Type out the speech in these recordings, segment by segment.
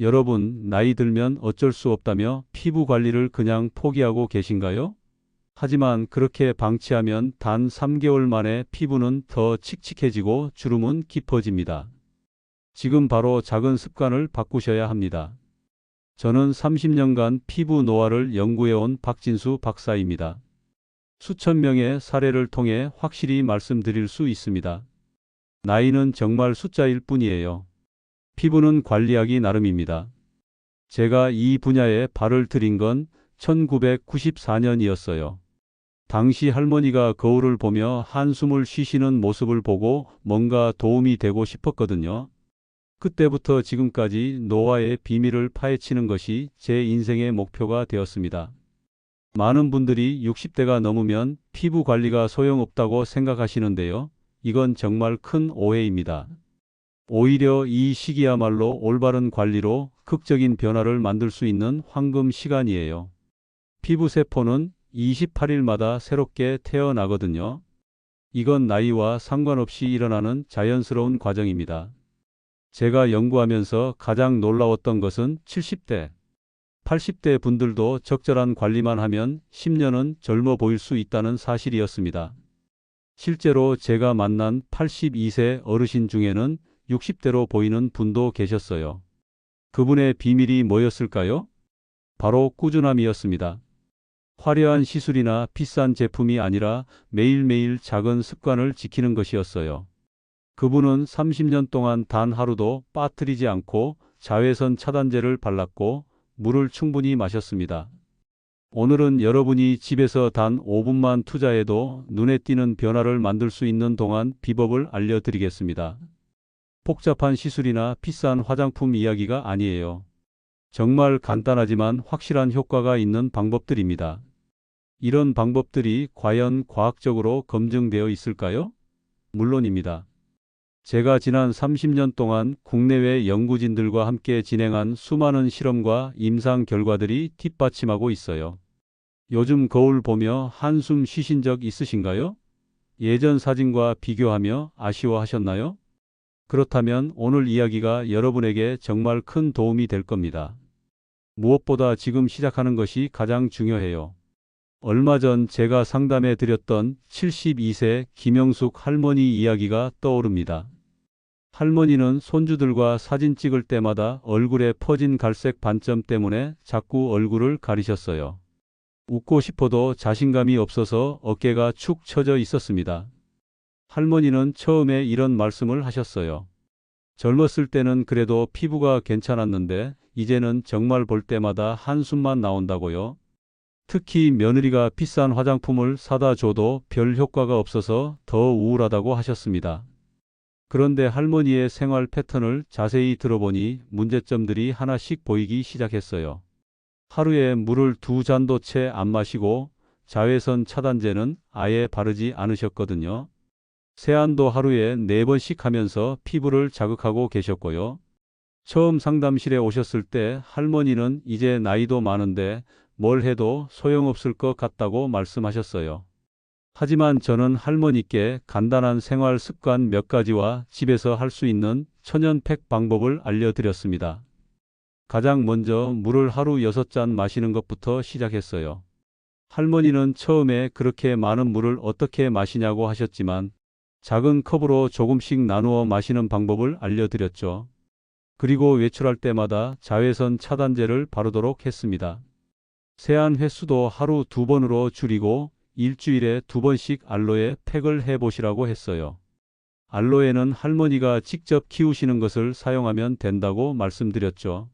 여러분, 나이 들면 어쩔 수 없다며 피부 관리를 그냥 포기하고 계신가요? 하지만 그렇게 방치하면 단 3개월 만에 피부는 더 칙칙해지고 주름은 깊어집니다. 지금 바로 작은 습관을 바꾸셔야 합니다. 저는 30년간 피부 노화를 연구해온 박진수 박사입니다. 수천 명의 사례를 통해 확실히 말씀드릴 수 있습니다. 나이는 정말 숫자일 뿐이에요. 피부는 관리하기 나름입니다. 제가 이 분야에 발을 들인 건 1994년이었어요. 당시 할머니가 거울을 보며 한숨을 쉬시는 모습을 보고 뭔가 도움이 되고 싶었거든요. 그때부터 지금까지 노화의 비밀을 파헤치는 것이 제 인생의 목표가 되었습니다. 많은 분들이 60대가 넘으면 피부 관리가 소용없다고 생각하시는데요. 이건 정말 큰 오해입니다. 오히려 이 시기야말로 올바른 관리로 극적인 변화를 만들 수 있는 황금 시간이에요. 피부 세포는 28일마다 새롭게 태어나거든요. 이건 나이와 상관없이 일어나는 자연스러운 과정입니다. 제가 연구하면서 가장 놀라웠던 것은 70대, 80대 분들도 적절한 관리만 하면 10년은 젊어 보일 수 있다는 사실이었습니다. 실제로 제가 만난 82세 어르신 중에는 60대로 보이는 분도 계셨어요. 그분의 비밀이 뭐였을까요? 바로 꾸준함이었습니다. 화려한 시술이나 비싼 제품이 아니라 매일매일 작은 습관을 지키는 것이었어요. 그분은 30년 동안 단 하루도 빠뜨리지 않고 자외선 차단제를 발랐고 물을 충분히 마셨습니다. 오늘은 여러분이 집에서 단 5분만 투자해도 눈에 띄는 변화를 만들 수 있는 동안 비법을 알려드리겠습니다. 복잡한 시술이나 비싼 화장품 이야기가 아니에요. 정말 간단하지만 확실한 효과가 있는 방법들입니다. 이런 방법들이 과연 과학적으로 검증되어 있을까요? 물론입니다. 제가 지난 30년 동안 국내외 연구진들과 함께 진행한 수많은 실험과 임상 결과들이 뒷받침하고 있어요. 요즘 거울 보며 한숨 쉬신 적 있으신가요? 예전 사진과 비교하며 아쉬워하셨나요? 그렇다면 오늘 이야기가 여러분에게 정말 큰 도움이 될 겁니다. 무엇보다 지금 시작하는 것이 가장 중요해요. 얼마 전 제가 상담해 드렸던 72세 김영숙 할머니 이야기가 떠오릅니다. 할머니는 손주들과 사진 찍을 때마다 얼굴에 퍼진 갈색 반점 때문에 자꾸 얼굴을 가리셨어요. 웃고 싶어도 자신감이 없어서 어깨가 축 처져 있었습니다. 할머니는 처음에 이런 말씀을 하셨어요. 젊었을 때는 그래도 피부가 괜찮았는데 이제는 정말 볼 때마다 한숨만 나온다고요. 특히 며느리가 비싼 화장품을 사다 줘도 별 효과가 없어서 더 우울하다고 하셨습니다. 그런데 할머니의 생활 패턴을 자세히 들어보니 문제점들이 하나씩 보이기 시작했어요. 하루에 물을 두 잔도 채 안 마시고 자외선 차단제는 아예 바르지 않으셨거든요. 세안도 하루에 네 번씩 하면서 피부를 자극하고 계셨고요. 처음 상담실에 오셨을 때 할머니는 이제 나이도 많은데 뭘 해도 소용없을 것 같다고 말씀하셨어요. 하지만 저는 할머니께 간단한 생활 습관 몇 가지와 집에서 할 수 있는 천연팩 방법을 알려드렸습니다. 가장 먼저 물을 하루 6잔 마시는 것부터 시작했어요. 할머니는 처음에 그렇게 많은 물을 어떻게 마시냐고 하셨지만 작은 컵으로 조금씩 나누어 마시는 방법을 알려드렸죠. 그리고 외출할 때마다 자외선 차단제를 바르도록 했습니다. 세안 횟수도 하루 두 번으로 줄이고 일주일에 두 번씩 알로에 팩을 해보시라고 했어요. 알로에는 할머니가 직접 키우시는 것을 사용하면 된다고 말씀드렸죠.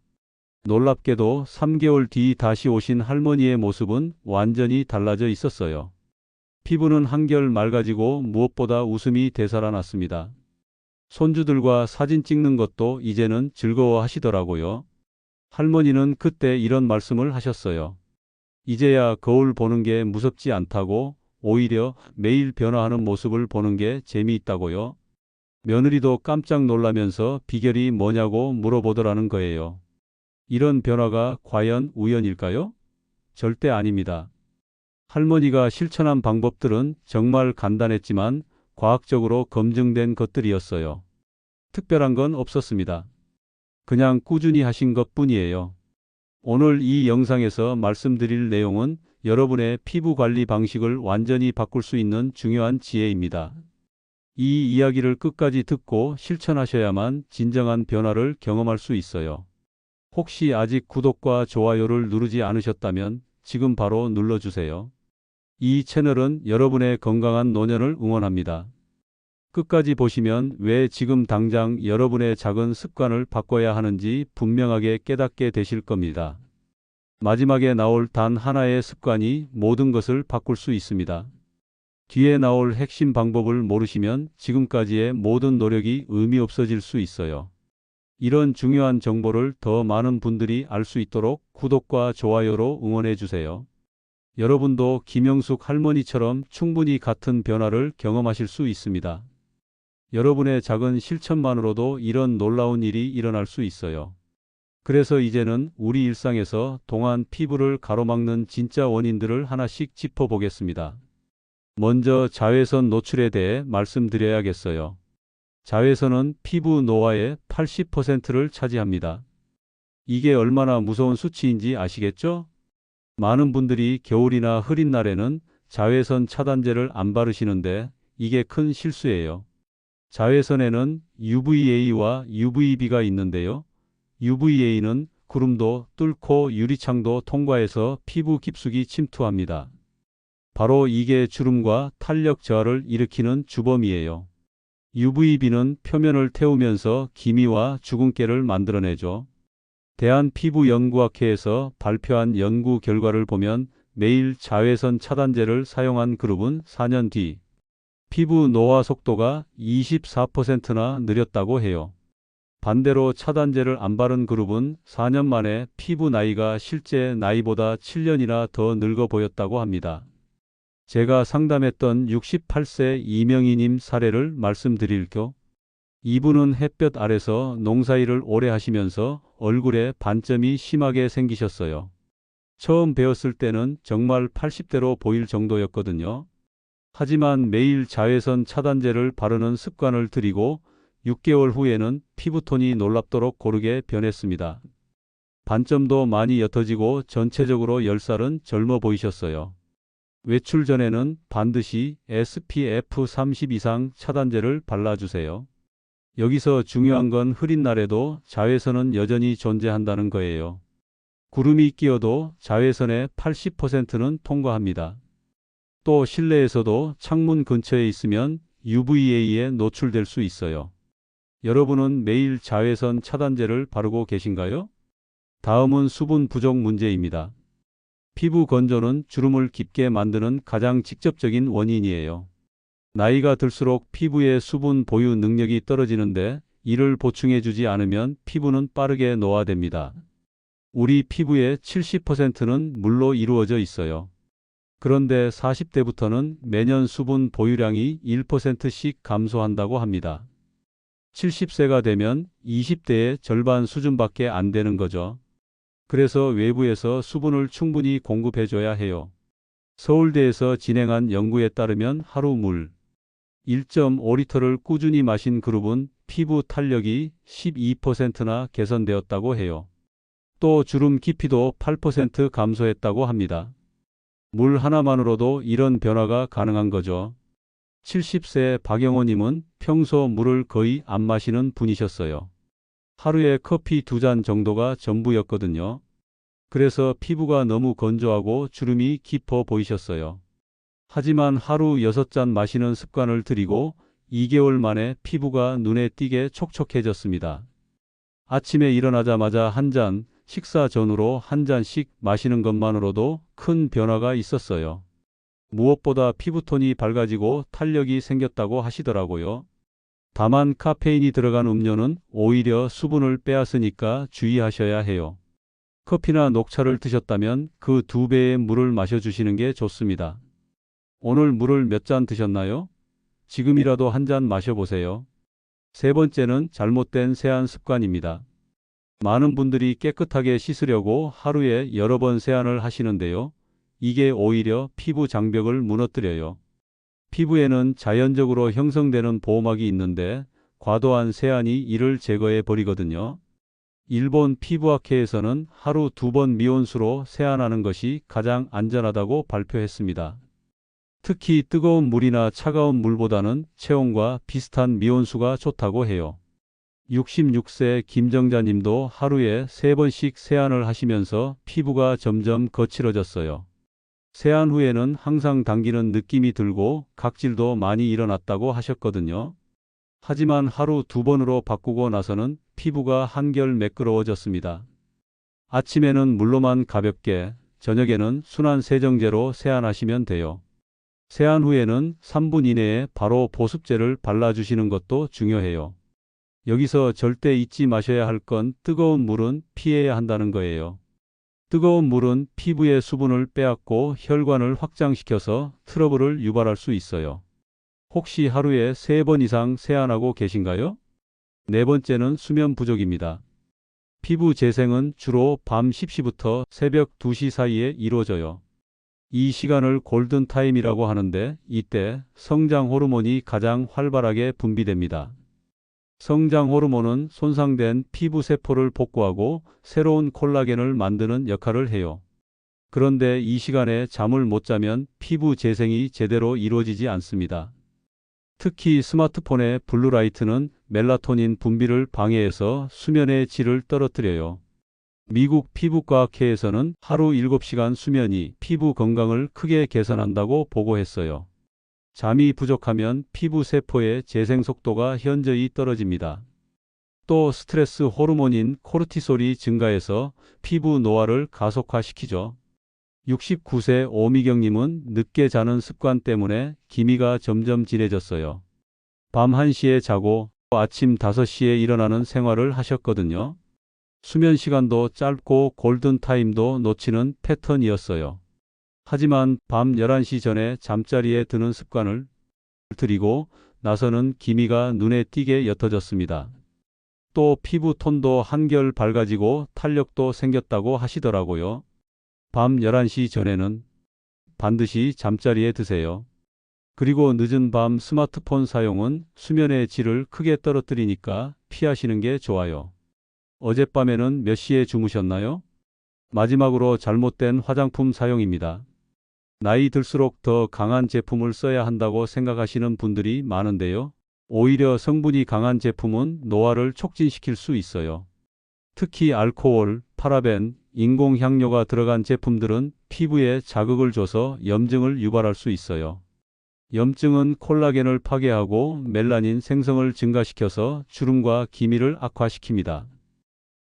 놀랍게도 3개월 뒤 다시 오신 할머니의 모습은 완전히 달라져 있었어요. 피부는 한결 맑아지고 무엇보다 웃음이 되살아났습니다. 손주들과 사진 찍는 것도 이제는 즐거워 하시더라고요. 할머니는 그때 이런 말씀을 하셨어요. 이제야 거울 보는 게 무섭지 않다고 오히려 매일 변화하는 모습을 보는 게 재미있다고요. 며느리도 깜짝 놀라면서 비결이 뭐냐고 물어보더라는 거예요. 이런 변화가 과연 우연일까요? 절대 아닙니다. 할머니가 실천한 방법들은 정말 간단했지만 과학적으로 검증된 것들이었어요. 특별한 건 없었습니다. 그냥 꾸준히 하신 것 뿐이에요. 오늘 이 영상에서 말씀드릴 내용은 여러분의 피부 관리 방식을 완전히 바꿀 수 있는 중요한 지혜입니다. 이 이야기를 끝까지 듣고 실천하셔야만 진정한 변화를 경험할 수 있어요. 혹시 아직 구독과 좋아요를 누르지 않으셨다면 지금 바로 눌러주세요. 이 채널은 여러분의 건강한 노년을 응원합니다. 끝까지 보시면 왜 지금 당장 여러분의 작은 습관을 바꿔야 하는지 분명하게 깨닫게 되실 겁니다. 마지막에 나올 단 하나의 습관이 모든 것을 바꿀 수 있습니다. 뒤에 나올 핵심 방법을 모르시면 지금까지의 모든 노력이 의미 없어질 수 있어요. 이런 중요한 정보를 더 많은 분들이 알 수 있도록 구독과 좋아요로 응원해 주세요. 여러분도 김영숙 할머니처럼 충분히 같은 변화를 경험하실 수 있습니다. 여러분의 작은 실천만으로도 이런 놀라운 일이 일어날 수 있어요. 그래서 이제는 우리 일상에서 동안 피부를 가로막는 진짜 원인들을 하나씩 짚어보겠습니다. 먼저 자외선 노출에 대해 말씀드려야겠어요. 자외선은 피부 노화의 80%를 차지합니다. 이게 얼마나 무서운 수치인지 아시겠죠? 많은 분들이 겨울이나 흐린 날에는 자외선 차단제를 안 바르시는데 이게 큰 실수예요. 자외선에는 UVA와 UVB가 있는데요. UVA는 구름도 뚫고 유리창도 통과해서 피부 깊숙이 침투합니다. 바로 이게 주름과 탄력 저하를 일으키는 주범이에요. UVB는 표면을 태우면서 기미와 주근깨를 만들어내죠. 대한피부연구학회에서 발표한 연구 결과를 보면 매일 자외선 차단제를 사용한 그룹은 4년 뒤 피부 노화 속도가 24%나 느렸다고 해요. 반대로 차단제를 안 바른 그룹은 4년 만에 피부 나이가 실제 나이보다 7년이나 더 늙어 보였다고 합니다. 제가 상담했던 68세 이명희님 사례를 말씀드릴게요. 이분은 햇볕 아래서 농사일을 오래 하시면서 얼굴에 반점이 심하게 생기셨어요. 처음 배웠을 때는 정말 80대로 보일 정도였거든요. 하지만 매일 자외선 차단제를 바르는 습관을 들이고 6개월 후에는 피부톤이 놀랍도록 고르게 변했습니다. 반점도 많이 옅어지고 전체적으로 10살은 젊어 보이셨어요. 외출 전에는 반드시 SPF 30 이상 차단제를 발라주세요. 여기서 중요한 건 흐린 날에도 자외선은 여전히 존재한다는 거예요. 구름이 끼어도 자외선의 80%는 통과합니다. 또 실내에서도 창문 근처에 있으면 UVA에 노출될 수 있어요. 여러분은 매일 자외선 차단제를 바르고 계신가요? 다음은 수분 부족 문제입니다. 피부 건조는 주름을 깊게 만드는 가장 직접적인 원인이에요. 나이가 들수록 피부의 수분 보유 능력이 떨어지는데 이를 보충해 주지 않으면 피부는 빠르게 노화됩니다. 우리 피부의 70%는 물로 이루어져 있어요. 그런데 40대부터는 매년 수분 보유량이 1%씩 감소한다고 합니다. 70세가 되면 20대의 절반 수준밖에 안 되는 거죠. 그래서 외부에서 수분을 충분히 공급해줘야 해요. 서울대에서 진행한 연구에 따르면 하루 물 1.5리터를 꾸준히 마신 그룹은 피부 탄력이 12%나 개선되었다고 해요. 또 주름 깊이도 8% 감소했다고 합니다. 물 하나만으로도 이런 변화가 가능한 거죠. 70세 박영호님은 평소 물을 거의 안 마시는 분이셨어요. 하루에 커피 두 잔 정도가 전부였거든요. 그래서 피부가 너무 건조하고 주름이 깊어 보이셨어요. 하지만 하루 6잔 마시는 습관을 들이고 2개월 만에 피부가 눈에 띄게 촉촉해졌습니다. 아침에 일어나자마자 한 잔, 식사 전후로 한 잔씩 마시는 것만으로도 큰 변화가 있었어요. 무엇보다 피부톤이 밝아지고 탄력이 생겼다고 하시더라고요. 다만 카페인이 들어간 음료는 오히려 수분을 빼앗으니까 주의하셔야 해요. 커피나 녹차를 드셨다면 그 두 배의 물을 마셔주시는 게 좋습니다. 오늘 물을 몇 잔 드셨나요? 지금이라도 한 잔 마셔보세요. 세 번째는 잘못된 세안 습관입니다. 많은 분들이 깨끗하게 씻으려고 하루에 여러 번 세안을 하시는데요. 이게 오히려 피부 장벽을 무너뜨려요. 피부에는 자연적으로 형성되는 보호막이 있는데 과도한 세안이 이를 제거해 버리거든요. 일본 피부학회에서는 하루 두 번 미온수로 세안하는 것이 가장 안전하다고 발표했습니다. 특히 뜨거운 물이나 차가운 물보다는 체온과 비슷한 미온수가 좋다고 해요. 66세 김정자님도 하루에 세번씩 세안을 하시면서 피부가 점점 거칠어졌어요. 세안 후에는 항상 당기는 느낌이 들고 각질도 많이 일어났다고 하셨거든요. 하지만 하루 두 번으로 바꾸고 나서는 피부가 한결 매끄러워졌습니다. 아침에는 물로만 가볍게, 저녁에는 순한 세정제로 세안하시면 돼요. 세안 후에는 3분 이내에 바로 보습제를 발라주시는 것도 중요해요. 여기서 절대 잊지 마셔야 할 건 뜨거운 물은 피해야 한다는 거예요. 뜨거운 물은 피부의 수분을 빼앗고 혈관을 확장시켜서 트러블을 유발할 수 있어요. 혹시 하루에 세번 이상 세안하고 계신가요? 네 번째는 수면 부족입니다. 피부 재생은 주로 밤 10시부터 새벽 2시 사이에 이루어져요. 이 시간을 골든타임이라고 하는데 이때 성장 호르몬이 가장 활발하게 분비됩니다. 성장 호르몬은 손상된 피부 세포를 복구하고 새로운 콜라겐을 만드는 역할을 해요. 그런데 이 시간에 잠을 못 자면 피부 재생이 제대로 이루어지지 않습니다. 특히 스마트폰의 블루라이트는 멜라토닌 분비를 방해해서 수면의 질을 떨어뜨려요. 미국 피부과학회에서는 하루 7시간 수면이 피부 건강을 크게 개선한다고 보고했어요. 잠이 부족하면 피부 세포의 재생 속도가 현저히 떨어집니다. 또 스트레스 호르몬인 코르티솔이 증가해서 피부 노화를 가속화시키죠. 69세 오미경님은 늦게 자는 습관 때문에 기미가 점점 진해졌어요. 밤 1시에 자고 아침 5시에 일어나는 생활을 하셨거든요. 수면 시간도 짧고 골든타임도 놓치는 패턴이었어요. 하지만 밤 11시 전에 잠자리에 드는 습관을 들이고 나서는 기미가 눈에 띄게 옅어졌습니다. 또 피부 톤도 한결 밝아지고 탄력도 생겼다고 하시더라고요. 밤 11시 전에는 반드시 잠자리에 드세요. 그리고 늦은 밤 스마트폰 사용은 수면의 질을 크게 떨어뜨리니까 피하시는 게 좋아요. 어젯밤에는 몇 시에 주무셨나요? 마지막으로 잘못된 화장품 사용입니다. 나이 들수록 더 강한 제품을 써야 한다고 생각하시는 분들이 많은데요. 오히려 성분이 강한 제품은 노화를 촉진시킬 수 있어요. 특히 알코올, 파라벤, 인공향료가 들어간 제품들은 피부에 자극을 줘서 염증을 유발할 수 있어요. 염증은 콜라겐을 파괴하고 멜라닌 생성을 증가시켜서 주름과 기미를 악화시킵니다.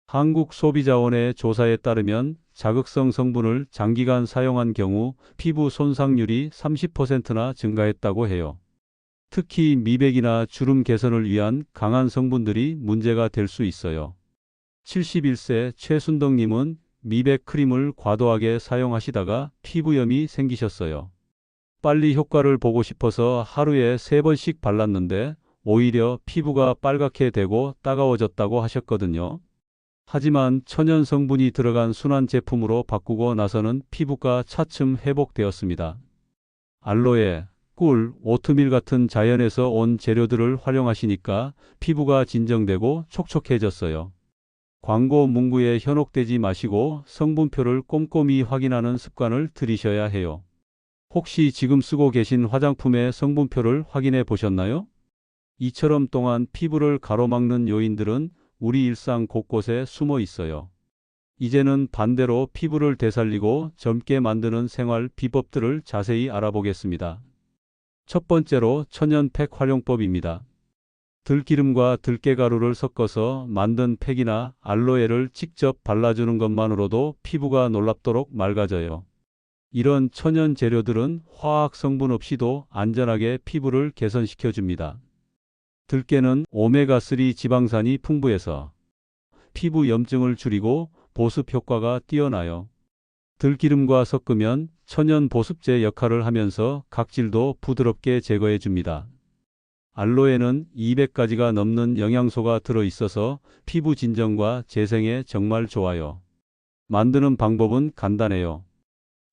한국소비자원의 조사에 따르면 자극성 성분을 장기간 사용한 경우 피부 손상률이 30%나 증가했다고 해요. 특히 미백이나 주름 개선을 위한 강한 성분들이 문제가 될 수 있어요. 71세 최순덕님은 미백 크림을 과도하게 사용하시다가 피부염이 생기셨어요. 빨리 효과를 보고 싶어서 하루에 3번씩 발랐는데 오히려 피부가 빨갛게 되고 따가워졌다고 하셨거든요. 하지만 천연 성분이 들어간 순한 제품으로 바꾸고 나서는 피부가 차츰 회복되었습니다. 알로에, 꿀, 오트밀 같은 자연에서 온 재료들을 활용하시니까 피부가 진정되고 촉촉해졌어요. 광고 문구에 현혹되지 마시고 성분표를 꼼꼼히 확인하는 습관을 들이셔야 해요. 혹시 지금 쓰고 계신 화장품의 성분표를 확인해 보셨나요? 이처럼 동안 피부를 가로막는 요인들은 우리 일상 곳곳에 숨어 있어요. 이제는 반대로 피부를 되살리고 젊게 만드는 생활 비법들을 자세히 알아보겠습니다. 첫 번째로 천연팩 활용법입니다. 들기름과 들깨가루를 섞어서 만든 팩이나 알로에를 직접 발라주는 것만으로도 피부가 놀랍도록 맑아져요. 이런 천연 재료들은 화학 성분 없이도 안전하게 피부를 개선시켜 줍니다. 들깨는 오메가3 지방산이 풍부해서 피부 염증을 줄이고 보습 효과가 뛰어나요. 들기름과 섞으면 천연 보습제 역할을 하면서 각질도 부드럽게 제거해 줍니다. 알로에는 200가지가 넘는 영양소가 들어 있어서 피부 진정과 재생에 정말 좋아요. 만드는 방법은 간단해요.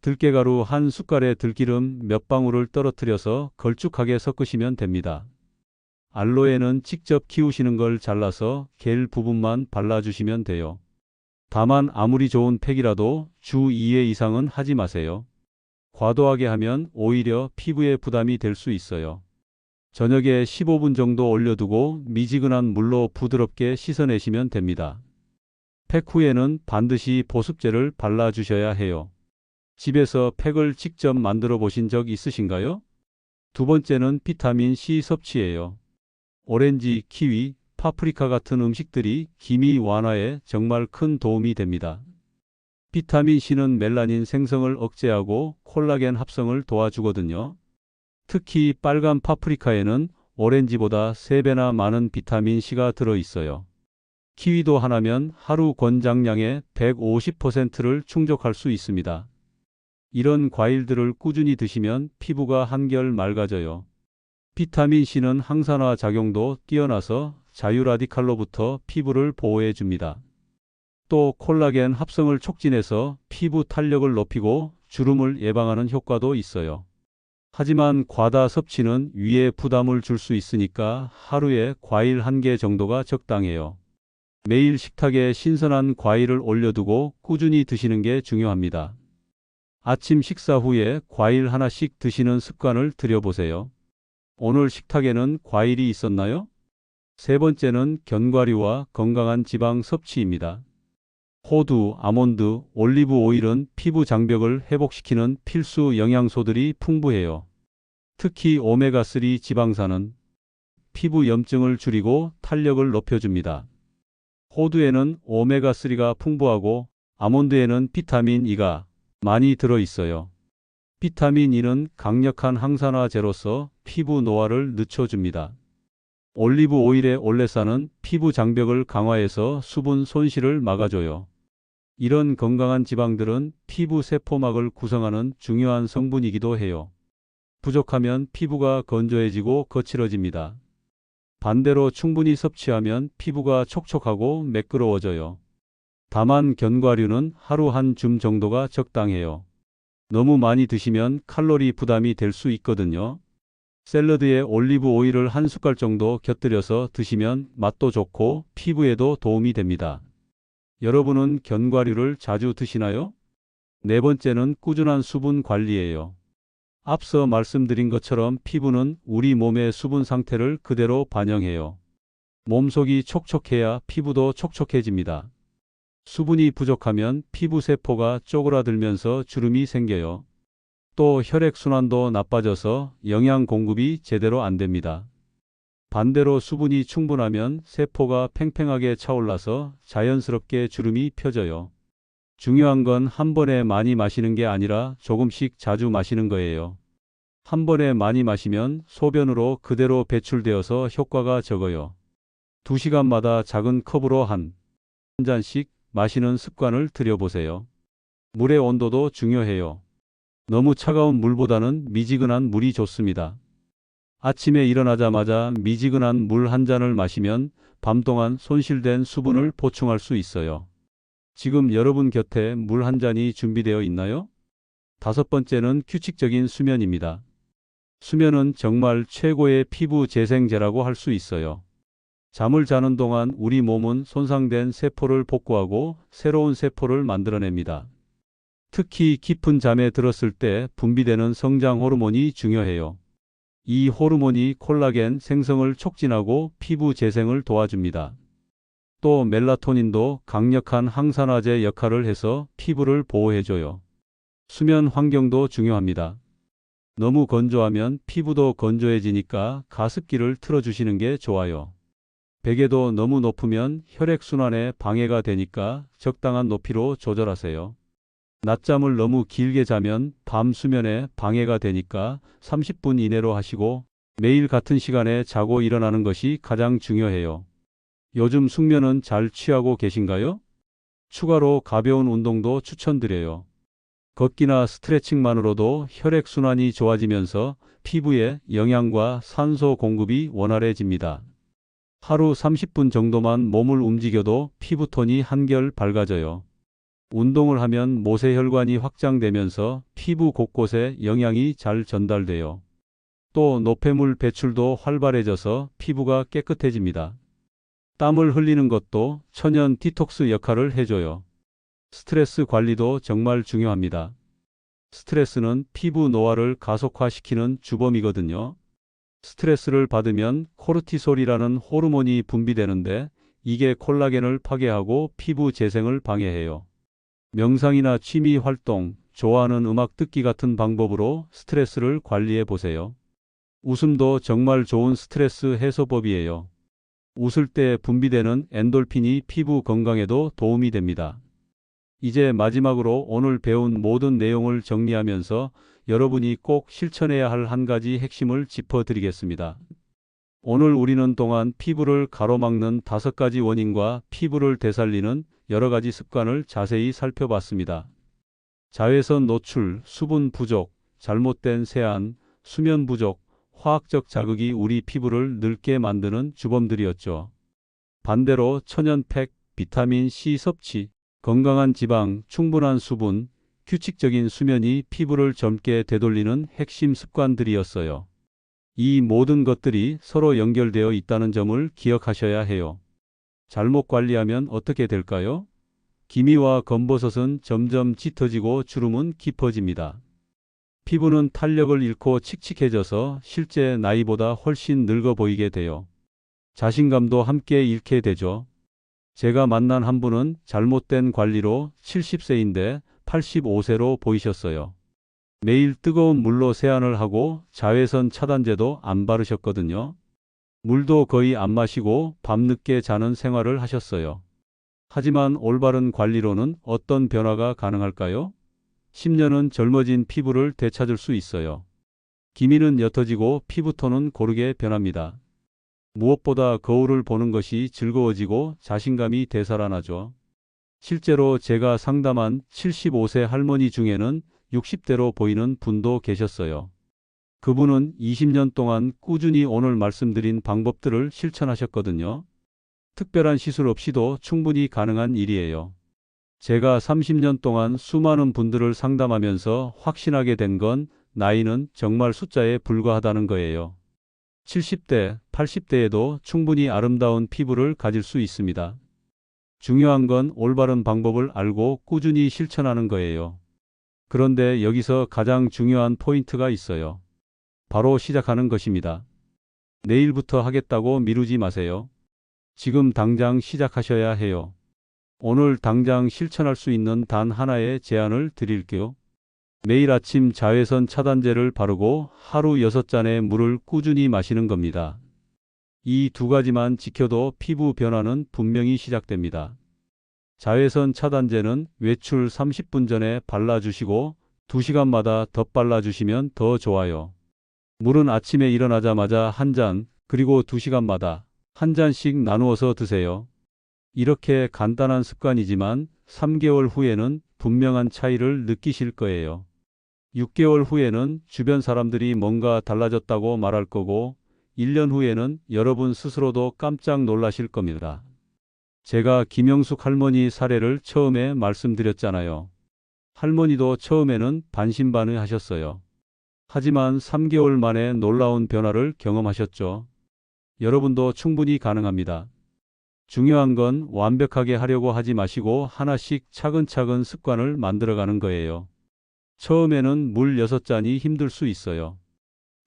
들깨가루 한 숟갈에 들기름 몇 방울을 떨어뜨려서 걸쭉하게 섞으시면 됩니다. 알로에는 직접 키우시는 걸 잘라서 겔 부분만 발라주시면 돼요. 다만 아무리 좋은 팩이라도 주 2회 이상은 하지 마세요. 과도하게 하면 오히려 피부에 부담이 될 수 있어요. 저녁에 15분 정도 올려두고 미지근한 물로 부드럽게 씻어내시면 됩니다. 팩 후에는 반드시 보습제를 발라주셔야 해요. 집에서 팩을 직접 만들어 보신 적 있으신가요? 두 번째는 비타민 C 섭취예요. 오렌지, 키위, 파프리카 같은 음식들이 기미 완화에 정말 큰 도움이 됩니다. 비타민 C는 멜라닌 생성을 억제하고 콜라겐 합성을 도와주거든요. 특히 빨간 파프리카에는 오렌지보다 3배나 많은 비타민 C가 들어 있어요. 키위도 하나면 하루 권장량의 150%를 충족할 수 있습니다. 이런 과일들을 꾸준히 드시면 피부가 한결 맑아져요. 비타민 C는 항산화 작용도 뛰어나서 자유라디칼로부터 피부를 보호해 줍니다. 또 콜라겐 합성을 촉진해서 피부 탄력을 높이고 주름을 예방하는 효과도 있어요. 하지만 과다 섭취는 위에 부담을 줄 수 있으니까 하루에 과일 한 개 정도가 적당해요. 매일 식탁에 신선한 과일을 올려두고 꾸준히 드시는 게 중요합니다. 아침 식사 후에 과일 하나씩 드시는 습관을 들여보세요. 오늘 식탁에는 과일이 있었나요? 세 번째는 견과류와 건강한 지방 섭취입니다. 호두, 아몬드, 올리브 오일은 피부 장벽을 회복시키는 필수 영양소들이 풍부해요. 특히 오메가3 지방산은 피부 염증을 줄이고 탄력을 높여줍니다. 호두에는 오메가3가 풍부하고 아몬드에는 비타민 E가 많이 들어 있어요. 비타민 E는 강력한 항산화제로서 피부 노화를 늦춰줍니다. 올리브 오일의 올레산은 피부 장벽을 강화해서 수분 손실을 막아줘요. 이런 건강한 지방들은 피부 세포막을 구성하는 중요한 성분이기도 해요. 부족하면 피부가 건조해지고 거칠어집니다. 반대로 충분히 섭취하면 피부가 촉촉하고 매끄러워져요. 다만 견과류는 하루 한 줌 정도가 적당해요. 너무 많이 드시면 칼로리 부담이 될 수 있거든요. 샐러드에 올리브 오일을 한 숟갈 정도 곁들여서 드시면 맛도 좋고 피부에도 도움이 됩니다. 여러분은 견과류를 자주 드시나요? 네 번째는 꾸준한 수분 관리예요. 앞서 말씀드린 것처럼 피부는 우리 몸의 수분 상태를 그대로 반영해요. 몸속이 촉촉해야 피부도 촉촉해집니다. 수분이 부족하면 피부 세포가 쪼그라들면서 주름이 생겨요. 또 혈액순환도 나빠져서 영양 공급이 제대로 안 됩니다. 반대로 수분이 충분하면 세포가 팽팽하게 차올라서 자연스럽게 주름이 펴져요. 중요한 건 한 번에 많이 마시는 게 아니라 조금씩 자주 마시는 거예요. 한 번에 많이 마시면 소변으로 그대로 배출되어서 효과가 적어요. 2시간마다 작은 컵으로 한 잔씩 마시는 습관을 들여보세요. 물의 온도도 중요해요. 너무 차가운 물보다는 미지근한 물이 좋습니다. 아침에 일어나자마자 미지근한 물 한 잔을 마시면 밤 동안 손실된 수분을 보충할 수 있어요. 지금 여러분 곁에 물 한 잔이 준비되어 있나요? 다섯 번째는 규칙적인 수면입니다. 수면은 정말 최고의 피부 재생제라고 할 수 있어요. 잠을 자는 동안 우리 몸은 손상된 세포를 복구하고 새로운 세포를 만들어냅니다. 특히 깊은 잠에 들었을 때 분비되는 성장 호르몬이 중요해요. 이 호르몬이 콜라겐 생성을 촉진하고 피부 재생을 도와줍니다. 또 멜라토닌도 강력한 항산화제 역할을 해서 피부를 보호해줘요. 수면 환경도 중요합니다. 너무 건조하면 피부도 건조해지니까 가습기를 틀어주시는 게 좋아요. 베개도 너무 높으면 혈액순환에 방해가 되니까 적당한 높이로 조절하세요. 낮잠을 너무 길게 자면 밤 수면에 방해가 되니까 30분 이내로 하시고 매일 같은 시간에 자고 일어나는 것이 가장 중요해요. 요즘 숙면은 잘 취하고 계신가요? 추가로 가벼운 운동도 추천드려요. 걷기나 스트레칭만으로도 혈액순환이 좋아지면서 피부에 영양과 산소 공급이 원활해집니다. 하루 30분 정도만 몸을 움직여도 피부톤이 한결 밝아져요. 운동을 하면 모세혈관이 확장되면서 피부 곳곳에 영양이 잘 전달돼요. 또 노폐물 배출도 활발해져서 피부가 깨끗해집니다. 땀을 흘리는 것도 천연 디톡스 역할을 해줘요. 스트레스 관리도 정말 중요합니다. 스트레스는 피부 노화를 가속화시키는 주범이거든요. 스트레스를 받으면 코르티솔이라는 호르몬이 분비되는데 이게 콜라겐을 파괴하고 피부 재생을 방해해요. 명상이나 취미 활동, 좋아하는 음악 듣기 같은 방법으로 스트레스를 관리해 보세요. 웃음도 정말 좋은 스트레스 해소법이에요. 웃을 때 분비되는 엔돌핀이 피부 건강에도 도움이 됩니다. 이제 마지막으로 오늘 배운 모든 내용을 정리하면서 여러분이 꼭 실천해야 할 한 가지 핵심을 짚어드리겠습니다. 오늘 우리는 동안 피부를 가로막는 다섯 가지 원인과 피부를 되살리는 여러 가지 습관을 자세히 살펴봤습니다. 자외선 노출, 수분 부족, 잘못된 세안, 수면 부족, 화학적 자극이 우리 피부를 늙게 만드는 주범들이었죠. 반대로 천연팩, 비타민 C 섭취, 건강한 지방, 충분한 수분, 규칙적인 수면이 피부를 젊게 되돌리는 핵심 습관들이었어요. 이 모든 것들이 서로 연결되어 있다는 점을 기억하셔야 해요. 잘못 관리하면 어떻게 될까요? 기미와 검버섯은 점점 짙어지고 주름은 깊어집니다. 피부는 탄력을 잃고 칙칙해져서 실제 나이보다 훨씬 늙어 보이게 돼요. 자신감도 함께 잃게 되죠. 제가 만난 한 분은 잘못된 관리로 70세인데 85세로 보이셨어요. 매일 뜨거운 물로 세안을 하고 자외선 차단제도 안 바르셨거든요. 물도 거의 안 마시고 밤늦게 자는 생활을 하셨어요. 하지만 올바른 관리로는 어떤 변화가 가능할까요? 10년은 젊어진 피부를 되찾을 수 있어요. 기미는 옅어지고 피부톤은 고르게 변합니다. 무엇보다 거울을 보는 것이 즐거워지고 자신감이 되살아나죠. 실제로 제가 상담한 75세 할머니 중에는 60대로 보이는 분도 계셨어요. 그분은 20년 동안 꾸준히 오늘 말씀드린 방법들을 실천하셨거든요. 특별한 시술 없이도 충분히 가능한 일이에요. 제가 30년 동안 수많은 분들을 상담하면서 확신하게 된 건 나이는 정말 숫자에 불과하다는 거예요. 70대, 80대에도 충분히 아름다운 피부를 가질 수 있습니다. 중요한 건 올바른 방법을 알고 꾸준히 실천하는 거예요. 그런데 여기서 가장 중요한 포인트가 있어요. 바로 시작하는 것입니다. 내일부터 하겠다고 미루지 마세요. 지금 당장 시작하셔야 해요. 오늘 당장 실천할 수 있는 단 하나의 제안을 드릴게요. 매일 아침 자외선 차단제를 바르고 하루 6잔의 물을 꾸준히 마시는 겁니다. 이 두 가지만 지켜도 피부 변화는 분명히 시작됩니다. 자외선 차단제는 외출 30분 전에 발라주시고 2시간마다 덧발라주시면 더 좋아요. 물은 아침에 일어나자마자 한 잔, 그리고 2시간마다 한 잔씩 나누어서 드세요. 이렇게 간단한 습관이지만 3개월 후에는 분명한 차이를 느끼실 거예요. 6개월 후에는 주변 사람들이 뭔가 달라졌다고 말할 거고 1년 후에는 여러분 스스로도 깜짝 놀라실 겁니다. 제가 김영숙 할머니 사례를 처음에 말씀드렸잖아요. 할머니도 처음에는 반신반의 하셨어요. 하지만 3개월 만에 놀라운 변화를 경험하셨죠. 여러분도 충분히 가능합니다. 중요한 건 완벽하게 하려고 하지 마시고 하나씩 차근차근 습관을 만들어가는 거예요. 처음에는 물 6잔이 힘들 수 있어요.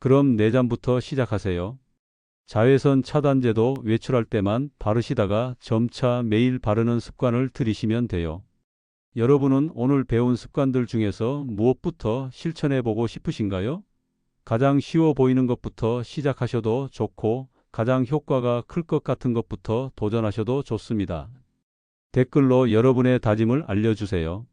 그럼 4잔부터 시작하세요. 자외선 차단제도 외출할 때만 바르시다가 점차 매일 바르는 습관을 들이시면 돼요. 여러분은 오늘 배운 습관들 중에서 무엇부터 실천해 보고 싶으신가요? 가장 쉬워 보이는 것부터 시작하셔도 좋고 가장 효과가 클 것 같은 것부터 도전하셔도 좋습니다. 댓글로 여러분의 다짐을 알려주세요.